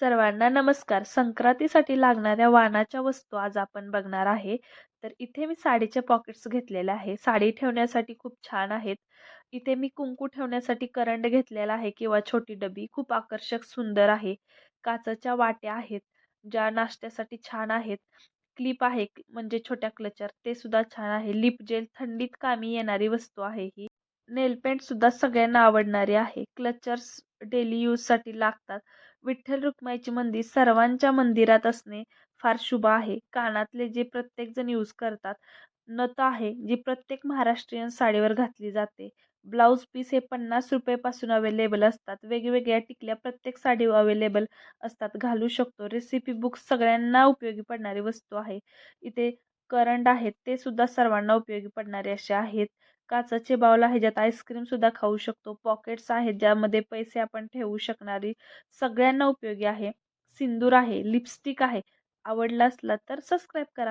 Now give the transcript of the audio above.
सर्वांना नमस्कार. संक्रांतीसाठी लागणाऱ्या वाणाच्या वस्तू आज आपण बघणार आहे. तर इथे मी साडीचे पॉकेट्स घेतलेले आहे. साडी ठेवण्यासाठी खूप छान आहेत. इथे मी कुंकू ठेवण्यासाठी करंड घेतलेला आहे किंवा छोटी डबी. खूप आकर्षक सुंदर आहे. काचाच्या वाट्या आहेत ज्या नाश्त्यासाठी छान आहेत. क्लिप आहे म्हणजे छोट्या क्लचर. ते सुद्धा छान आहे. लिप जेल थंडीत कामी येणारी वस्तू आहे ही. नेलपेंट सुद्धा सगळ्यांना आवडणारी आहे. क्लचर्स डेली यूजसाठी लागतात. विठ्ठल रुक्माईची मंदिर सर्वांच्या मंदिरात असणे फार शुभ आहे. कानातले जे प्रत्येकजण यूज करतात नथ आहे जी प्रत्येक महाराष्ट्रीयन साडीवर घातली जाते. ब्लाऊज पीस हे पन्नास रुपयेपासून अवेलेबल असतात. वेगवेगळ्या टिकल्या प्रत्येक साडीवर अवेलेबल असतात. घालू शकतो. रेसिपी बुक्स सगळ्यांना उपयोगी पडणारी वस्तू आहे. इथे करंट आहेत ते सुद्धा सर्वांना उपयोगी पडणारे असे आहेत. काचाचे बाउल आहे ज्यात आईस्क्रीम सुद्धा खाऊ शकतो. पॉकेट्स आहेत ज्यामध्ये पैसे आपण ठेवू शकणारी सगळ्यांना उपयोगी आहे. सिंदूर आहे लिपस्टिक आहे. आवडला असला तर सबस्क्राईब करा.